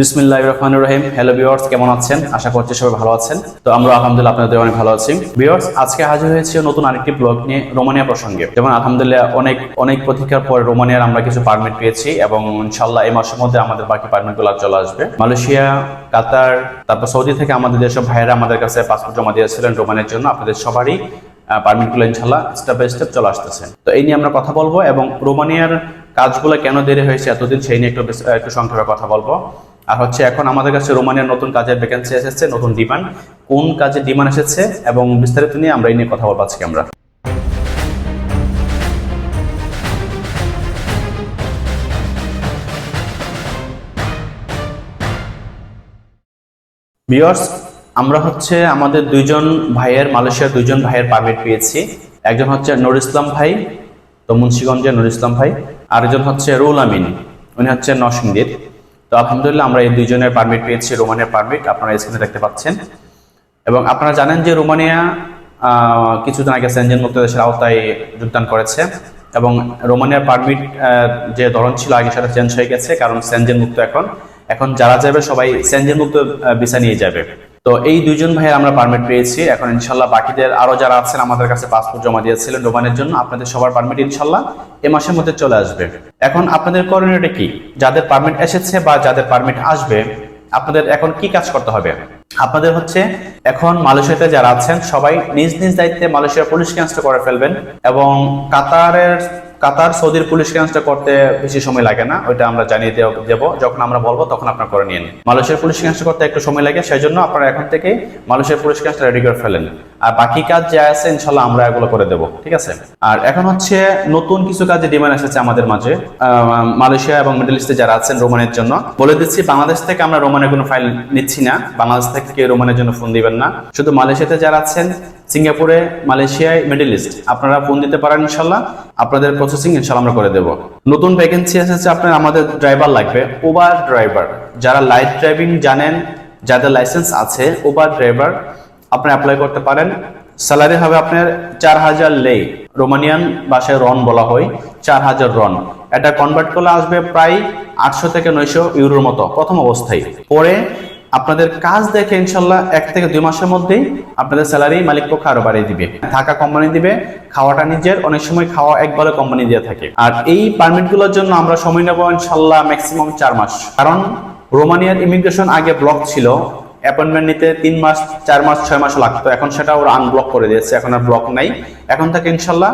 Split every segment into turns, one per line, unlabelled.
বিসমিল্লাহ রহমান রহিম। Hello viewers কেমন আছেন? আশা করছি সবাই ভালো আছেন। তো আমরা আলহামদুলিল্লাহ আপনাদের অনেক ভালো আছি। ভিউয়ার্স আজকে হাজির হয়েছে নতুন আরেকটি ব্লগ নিয়ে রোমানিয়া প্রসঙ্গে। যেমন আলহামদুলিল্লাহ অনেক অনেক প্রতীক্ষার পর রোমানিয়ার আমরা কিছু পারমিট পেয়েছি এবং ইনশাল্লাহ এই মাসের মধ্যে আমাদের বাকি পারমিটগুলো চলে আসবে। মালয়েশিয়া, কাতার, তারপর সৌদি থেকে আমাদের যেসব ভাইয়েরা আমাদের কাছে পাসপোর্ট জমা দিয়েছিলেন রোমানের জন্য, আপনাদের সবারই পারমিটগুলো ইনশাল্লাহ স্টেপ বাই স্টেপ চলে আসতেছে। তো এই নিয়ে আমরা কথা বলব এবং রোমানিয়ার কাজগুলো কেন দেরি হয়েছে এতদিন সেই নিয়ে একটু একটু সংক্ষেপে কথা বলব। আর হচ্ছে এখন আমাদের কাছে রোমানিয়ার নতুন কাজের ভ্যাকেন্সি এসেছে, নতুন ডিমান্ড কোন কাজে ডিমান্ড এসেছে এবং বিস্তারিত নিয়ে আমরা এই নিয়ে কথা বলব আজকে আমরা। বিয়ার্স আমরা হচ্ছে আমাদের দুইজন ভাইয়ের, মালয়েশিয়ার দুইজন ভাইয়ের পারমিট পেয়েছি। একজন হচ্ছে নুর ইসলাম ভাই, তো মুন্সিগঞ্জের নুর ইসলাম ভাই। আরেকজন হচ্ছে রুল আমিন, উনি হচ্ছে নরসিংদীর। তো আলহামদুলিল্লাহ আমরা এই দুইজনের পারমিট পেয়েছি, রোমানিয়ার পারমিট আপনারা স্ক্রিনে দেখতে পাচ্ছেন। এবং আপনারা জানেন যে রোমানিয়া কিছুদিন আগে সেনজেন মুক্ত দেশের আওতায় যোগদান করেছে এবং রোমানিয়ার পারমিট যে ধরন ছিল আগে সেটা চেঞ্জ হয়ে গেছে, কারণ সেনজেন মুক্ত এখন। এখন যারা যাবে সবাই সেনজেন মুক্ত ভিসা নিয়ে যাবে। তো এই দুইজন ভাইয়ের আমরা পারমিট পেয়েছি। এখন ইনশাল্লাহ বাকিদের আরও যারা আছেন আমাদের কাছে পাসপোর্ট জমা দিয়েছিলেন ডোমানের জন্য, আপনাদের সবার পারমিট ইনশাল্লাহ এ মাসের মধ্যে চলে আসবে। এখন আপনাদের করণীয়টা কি? যাদের পারমিট এসেছে বা যাদের পারমিট আসবে, আপনাদের এখন কি কাজ করতে হবে? আপনাদের হচ্ছে এখন মালয়েশিয়াতে যারা আছেন, সবাই নিজ নিজ দায়িত্বে মালয়েশিয়ার পুলিশ ক্যান্সটা করে ফেলবেন এবং কাতারের কাতার, সৌদির পুলিশ ক্যান্সটা করতে বেশি সময় লাগে না, ওইটা আমরা জানিয়ে দেব যখন আমরা বলব, তখন আপনার করে নিয়ে নিন। মালয়েশিয়ার পুলিশ ক্যান্সটা করতে একটু সময় লাগে সেই জন্য আপনারা এখন থেকে মালয়েশিয়ার পুলিশ ক্যান্সটা রেডি করে ফেলেন। আর বাকি কাজ যা আছে ইনশাল্লাহ আমরা এগুলো করে দেবো ঠিক আছে? আর এখন হচ্ছে নতুন কিছু কাজে ডিমান্ড এসেছে আমাদের মাঝে। মালয়েশিয়া এবং মিডল ইস্টে যারা আছেন রোমানের জন্য বলে দিচ্ছি বাংলাদেশ থেকে আমরা রোমানের কোনো ফাইল নিচ্ছি না। বাংলাদেশ থেকে রোমানের জন্য ফোন দিবেন না। শুধু মালয়েশিয়াতে যারা আছেন সিঙ্গাপুরে মালয়েশিয়ায় মিডল ইস্ট আপনারা ফোন দিতে পারেন ইনশাল্লাহ। আপনাদের প্রসেসিং ইনশাল্লাহ আমরা করে দেব। নতুন ভ্যাকেন্সি এসেছে আপনার আমাদের ড্রাইভার লাগবে ওবার ড্রাইভার যারা লাইট ড্রাইভিং জানেন যাদের লাইসেন্স আছে ওবার ড্রাইভার আপনি অ্যাপ্লাই করতে পারেন। স্যালারি হবে আপনার চার হাজার লেই। রোমানিয়ান ভাষায় রন বলা হয়, চার হাজার রন এটা কনভার্ট করলে আসবে প্রায় আটশো থেকে নয়শো ইউরোর মতো, প্রথম অবস্থায়। পরে আপনাদের কাজ দেখে ইনশাল্লাহ এক থেকে দুই মাসের মধ্যেই আপনাদের স্যালারি মালিক পক্ষ আরও বাড়িয়ে দিবে। থাকা কোম্পানি দিবে, খাওয়াটা নিজের, অনেক সময় খাওয়া একবারে কোম্পানি দিয়ে থাকে। আর এই পারমিটগুলোর জন্য আমরা সময় নেব ইনশাল্লাহ ম্যাক্সিমাম চার মাস। কারণ রোমানিয়ার ইমিগ্রেশন আগে ব্লক ছিল অ্যাপয়েন্টমেন্ট নিতে তিন মাস, চার মাস, ছয় মাস লাগতো। এখন সেটা ওরা আনব্লক করে দিয়েছে, এখন আর ব্লক নাই। এখন থেকে ইনশাল্লাহ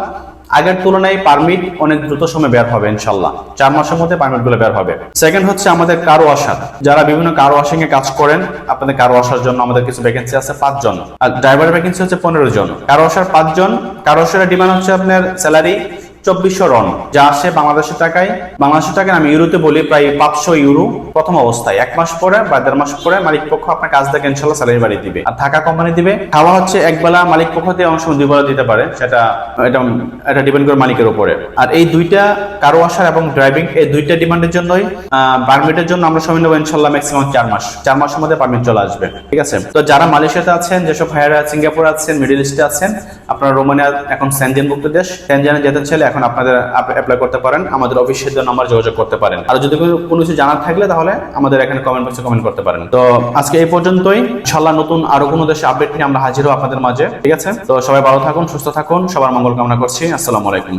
আগের তুলনায় পারমিট অনেক দ্রুত সময় বের হবে ইনশাল্লাহ। চার মাসের মধ্যে পারমিটগুলো বের হবে। সেকেন্ড হচ্ছে আমাদের কারও আসার যারা বিভিন্ন কারও ওয়াশিং এ কাজ করেন, আপনাদের কারও আসার জন্য আমাদের কিছু ভ্যাকেন্সি আছে পাঁচজন। আর ড্রাইভার ভ্যাকেন্সি হচ্ছে পনেরো জন। কারও আসার পাঁচজন, কারও আসার ডিমান্ড হচ্ছে আপনার স্যালারি চব্বিশশো রন, যা আসে বাংলাদেশের টাকায়। বাংলাদেশের টাকায় আমি ইউরোতে বলি প্রায় পাঁচশো ইউরো প্রথম অবস্থায়। এক মাস পরে বা দেড় মাস পরে মালিক পক্ষ আপনার কাজ দেখে ইনশাল্লাহ স্যালারি বাড়িয়ে দিবে। আর থাকা কোম্পানি দিবে। খাওয়া হচ্ছে এক বেলা মালিক পক্ষ দিয়ে অনেক সময় দুই বেলা দিতে পারে। সেটা, এটা এটা ডিপেন্ড করে মালিকের উপরে। আর এই দুইটা কারও আসার এবং ড্রাইভিং এই দুইটা ডিমান্ডের জন্যই পারমিটের জন্য আমরা সময় নেব ইনশাল্লাহ ম্যাক্সিমাম চার মাস। চার মাসের মধ্যে পারমিট চলে আসবে। ঠিক আছে? তো যারা মালয়েশিয়াতে আছেন, যেসব ভাইয়ারা সিঙ্গাপুর আছেন মিডিল ইস্টে আছেন আপনারা রোমানিয়া এখন সেনজেনভুক্ত দেশ, সেনজেনে যেতে চাইলে এখন আপনাদের অ্যাপ্লাই করতে পারেন, আমাদের অফিসের জন্য আমার যোগাযোগ করতে পারেন। আর যদি কোনো কিছু জানার থাকলে তাহলে আমাদের এখানে কমেন্ট বক্সে কমেন্ট করতে পারেন। তো আজকে এই পর্যন্তই ইনশাল্লাহ নতুন আরও কোনো দেশে আপডেট নিয়ে আমরা হাজির হব আপনাদের মাঝে, ঠিক আছে? তো সবাই ভালো থাকুন, সুস্থ থাকুন, সবার মঙ্গল কামনা করছি, আসসালামু আলাইকুম।